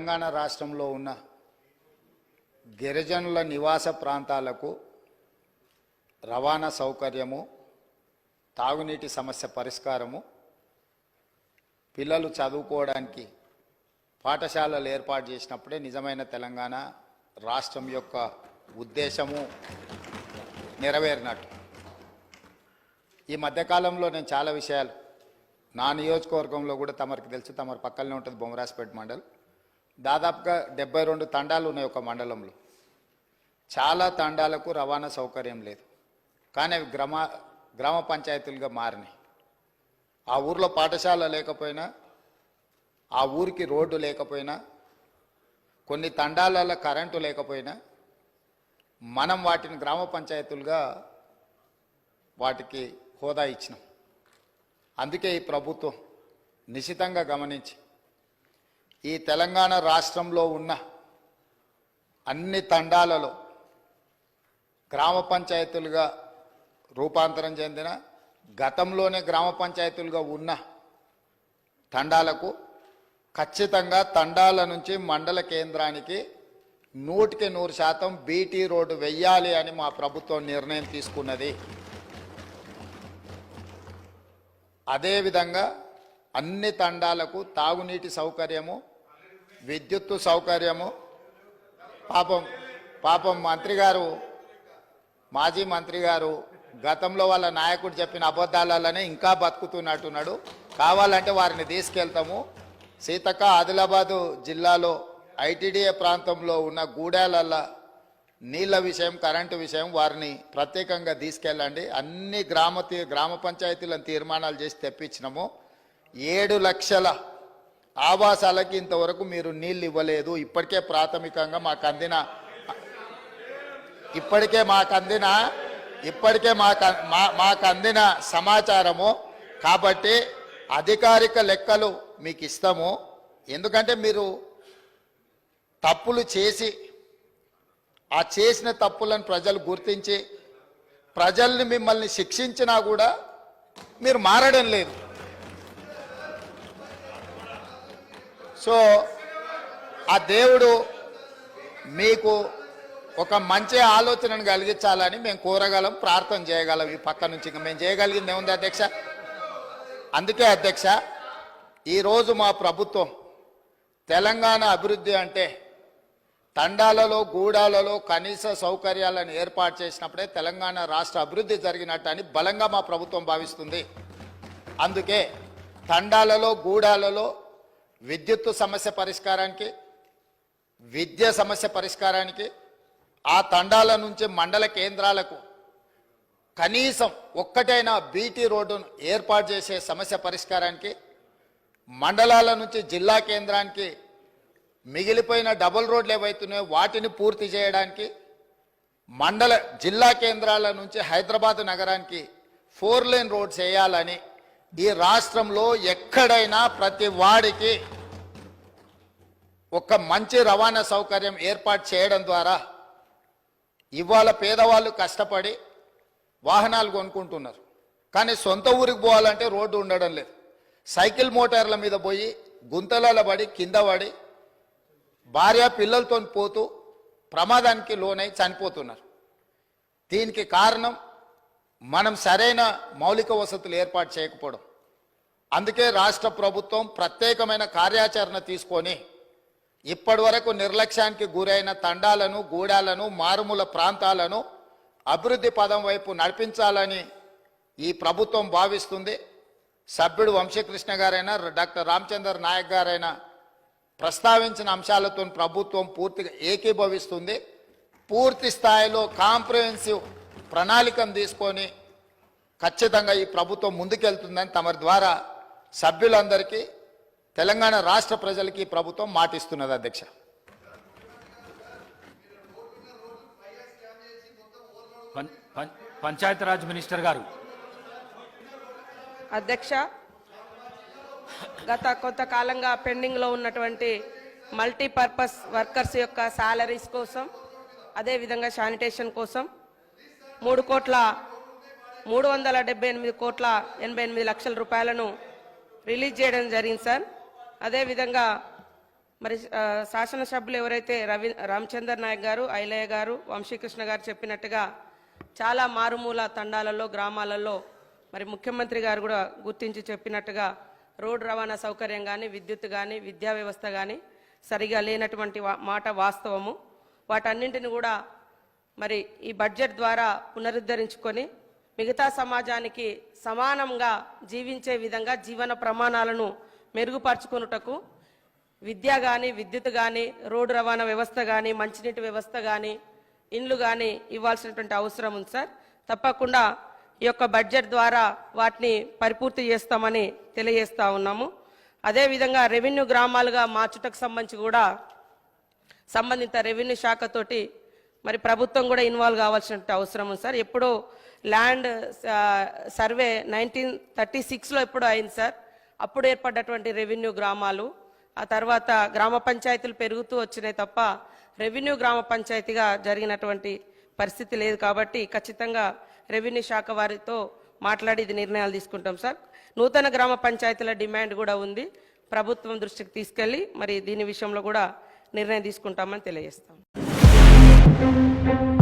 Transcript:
తెలంగాణ రాష్ట్రంలో ఉన్న గిరిజనుల నివాస ప్రాంతాలకు రవాణా సౌకర్యము తాగునీటి సమస్య పరిష్కారము పిల్లలు చదువుకోవడానికి పాఠశాలలు ఏర్పాటు చేసినప్పుడే నిజమైన తెలంగాణ రాష్ట్రం యొక్క ఉద్దేశము నెరవేరినట్టు. ఈ మధ్యకాలంలో నేను చాలా విషయాలు నా నియోజకవర్గంలో కూడా తమరికి తెలుసు తమరి పక్కనే ఉంటుంది బొమ్మరాజపేట మండల్. దాదాపుగా డెబ్బై రెండు తండాలు ఉన్నాయి ఒక మండలంలో. చాలా తండాలకు రవాణా సౌకర్యం లేదు. కానీ అవి గ్రామ గ్రామ పంచాయతీలుగా మారినాయి. ఆ ఊర్లో పాఠశాల లేకపోయినా ఆ ఊరికి రోడ్డు లేకపోయినా కొన్ని తండాలలో కరెంటు లేకపోయినా మనం వాటిని గ్రామ పంచాయతీలుగా వాటికి హోదా ఇచ్చినాం. అందుకే ఈ ప్రభుత్వం నిశితంగా గమనించి ఈ తెలంగాణ రాష్ట్రంలో ఉన్న అన్ని తండాలలో గ్రామ పంచాయతీలుగా రూపాంతరం చెందిన గతంలోనే గ్రామ పంచాయతీలుగా ఉన్న తండాలకు ఖచ్చితంగా తండాల నుంచి మండల కేంద్రానికి నూటికి నూరు శాతం బీటీ రోడ్డు వెయ్యాలి అని మా ప్రభుత్వం నిర్ణయం తీసుకున్నది. అదేవిధంగా అన్ని తండాలకు తాగునీటి సౌకర్యము విద్యుత్తు సౌకర్యము. పాపం పాపం మంత్రి గారు మాజీ మంత్రి గారు గతంలో వాళ్ళ నాయకుడు చెప్పిన అబద్ధాలనే ఇంకా బతుకుతున్నట్టున్నాడు. కావాలంటే వారిని తీసుకెళ్తాము. సీతక్క ఆదిలాబాదు జిల్లాలో ఐటీడీఏ ప్రాంతంలో ఉన్న గూడాలల్ల నీళ్ళ విషయం కరెంటు విషయం వారిని ప్రత్యేకంగా తీసుకెళ్ళండి. అన్ని గ్రామ గ్రామ పంచాయతీలను తీర్మానాలు చేసి తెప్పించినాము. ఏడు లక్షల ఆవాసాలకి ఇంతవరకు మీరు నీళ్ళు ఇవ్వలేదు. ఇప్పటికే ప్రాథమికంగా మాకు అందిన ఇప్పటికే మాకు అందిన ఇప్పటికే మాకు మా- మాకు అందిన సమాచారము. కాబట్టి అధికారిక లెక్కలు మీకు ఇస్తాము. ఎందుకంటే మీరు తప్పులు చేసి ఆ చేసిన తప్పులను ప్రజలు గుర్తించి ప్రజల్ని మిమ్మల్ని శిక్షించినా కూడా మీరు మారడం లేదు. సో ఆ దేవుడు మీకు ఒక మంచి ఆలోచనను కలిగించాలని మేము కోరగలం ప్రార్థన చేయగలం ఈ పక్క నుంచి. ఇంకా మేము చేయగలిగింది ఏముంది అధ్యక్ష? అందుకే అధ్యక్ష ఈరోజు మా ప్రభుత్వం తెలంగాణ అభివృద్ధి అంటే తండాలలో గూడాలలో కనీస సౌకర్యాలను ఏర్పాటు చేసినప్పుడే తెలంగాణ రాష్ట్ర అభివృద్ధి జరిగినట్టు అని బలంగా మా ప్రభుత్వం భావిస్తుంది. అందుకే తండాలలో గూడాలలో విద్యుత్తు సమస్య పరిష్కారానికి విద్య సమస్య పరిష్కారానికి ఆ తండాల నుంచి మండల కేంద్రాలకు కనీసం ఒక్కటైనా బీటీ రోడ్డును ఏర్పాటు చేసే సమస్య పరిష్కారానికి మండలాల నుంచి జిల్లా కేంద్రానికి మిగిలిపోయిన డబుల్ రోడ్లు ఏవైతున్నాయో వాటిని పూర్తి చేయడానికి మండల జిల్లా కేంద్రాల నుంచి హైదరాబాద్ నగరానికి ఫోర్ లేన్ రోడ్స్ వేయాలని ఈ రాష్ట్రంలో ఎక్కడైనా ప్రతి వాడికి ఒక మంచి రవాణా సౌకర్యం ఏర్పాటు చేయడం ద్వారా ఇవాళ పేదవాళ్ళు కష్టపడి వాహనాలు కొనుక్కుంటున్నారు. కానీ సొంత ఊరికి పోవాలంటే రోడ్డు ఉండడం లేదు. సైకిల్ మోటార్ల మీద పోయి గుంతలలో పడి కింద పడి భార్య పిల్లలతో పోతూ ప్రమాదానికి లోనై చనిపోతున్నారు. దీనికి కారణం మనం సరైన మౌలిక వసతులు ఏర్పాటు చేయకపోవడం. అందుకే రాష్ట్ర ప్రభుత్వం ప్రత్యేకమైన కార్యాచరణ తీసుకొని ఇప్పటి వరకు నిర్లక్ష్యానికి గురైన తండాలను గూడాలను మారుమూల ప్రాంతాలను అభివృద్ధి పదం వైపు నడిపించాలని ఈ ప్రభుత్వం భావిస్తుంది. సభ్యుడు వంశీకృష్ణ గారైనా డాక్టర్ రామచందర్ నాయక్ గారైనా ప్రస్తావించిన అంశాలతో ప్రభుత్వం పూర్తిగా ఏకీభవిస్తుంది. పూర్తి స్థాయిలో కాంప్రహెన్సివ్ ప్రణాళికను తీసుకొని ఖచ్చితంగా ఈ ప్రభుత్వం ముందుకెళ్తుందని తమరి ద్వారా సభ్యులందరికీ తెలంగాణ రాష్ట్ర ప్రజలకి ప్రభుత్వం మాటిస్తున్నది అధ్యక్ష. పం- పం- పంచాయతీరాజ్ మినిస్టర్ గారు. అధ్యక్ష గత కొంతకాలంగా పెండింగ్లో ఉన్నటువంటి మల్టీపర్పస్ వర్కర్స్ యొక్క శాలరీస్ కోసం అదేవిధంగా శానిటేషన్ కోసం మూడు కోట్ల మూడు వందల డెబ్బై ఎనిమిది కోట్ల ఎనభై ఎనిమిది లక్షల రూపాయలను రిలీజ్ చేయడం జరిగింది సార్. అదేవిధంగా మరి శాసనసభ్యులు ఎవరైతే రవి రామచందర్ నాయక్ గారు ఐలయ్య గారు వంశీకృష్ణ గారు చెప్పినట్టుగా చాలా మారుమూల తండాలలో గ్రామాలలో మరి ముఖ్యమంత్రి గారు కూడా గుర్తించి చెప్పినట్టుగా రోడ్డు రవాణా సౌకర్యం కానీ విద్యుత్ కానీ విద్యా వ్యవస్థ కానీ సరిగా లేనటువంటి మాట వాస్తవము. వాటన్నింటిని కూడా మరి ఈ బడ్జెట్ ద్వారా పునరుద్ధరించుకొని మిగతా సమాజానికి సమానంగా జీవించే విధంగా జీవన ప్రమాణాలను మెరుగుపరుచుకొనుటకు విద్య కానీ విద్యుత్ కానీ రోడ్డు రవాణా వ్యవస్థ కానీ మంచినీటి వ్యవస్థ కానీ ఇండ్లు కానీ ఇవ్వాల్సినటువంటి అవసరం ఉంది సార్. తప్పకుండా ఈ యొక్క బడ్జెట్ ద్వారా వాటిని పరిపూర్తి చేస్తామని తెలియజేస్తా ఉన్నాము. అదేవిధంగా రెవెన్యూ గ్రామాలుగా మార్చుటకు సంబంధించి కూడా సంబంధిత రెవెన్యూ శాఖతోటి మరి ప్రభుత్వం కూడా ఇన్వాల్వ్ కావాల్సిన అవసరం ఉంది సార్. ఎప్పుడో ల్యాండ్ సర్వే నైన్టీన్ థర్టీ సిక్స్లో ఎప్పుడో అయింది సార్. అప్పుడు ఏర్పడ్డటువంటి రెవెన్యూ గ్రామాలు ఆ తర్వాత గ్రామ పంచాయతీలు పెరుగుతూ వచ్చినాయి తప్ప రెవెన్యూ గ్రామ పంచాయతీగా జరిగినటువంటి పరిస్థితి లేదు కాబట్టి ఖచ్చితంగా రెవెన్యూ శాఖ వారితో మాట్లాడి ఇది నిర్ణయాలు తీసుకుంటాం సార్. నూతన గ్రామ పంచాయతీల డిమాండ్ కూడా ఉంది. ప్రభుత్వం దృష్టికి తీసుకెళ్ళి మరి దీని విషయంలో కూడా నిర్ణయం తీసుకుంటామని తెలియజేస్తాం. thank you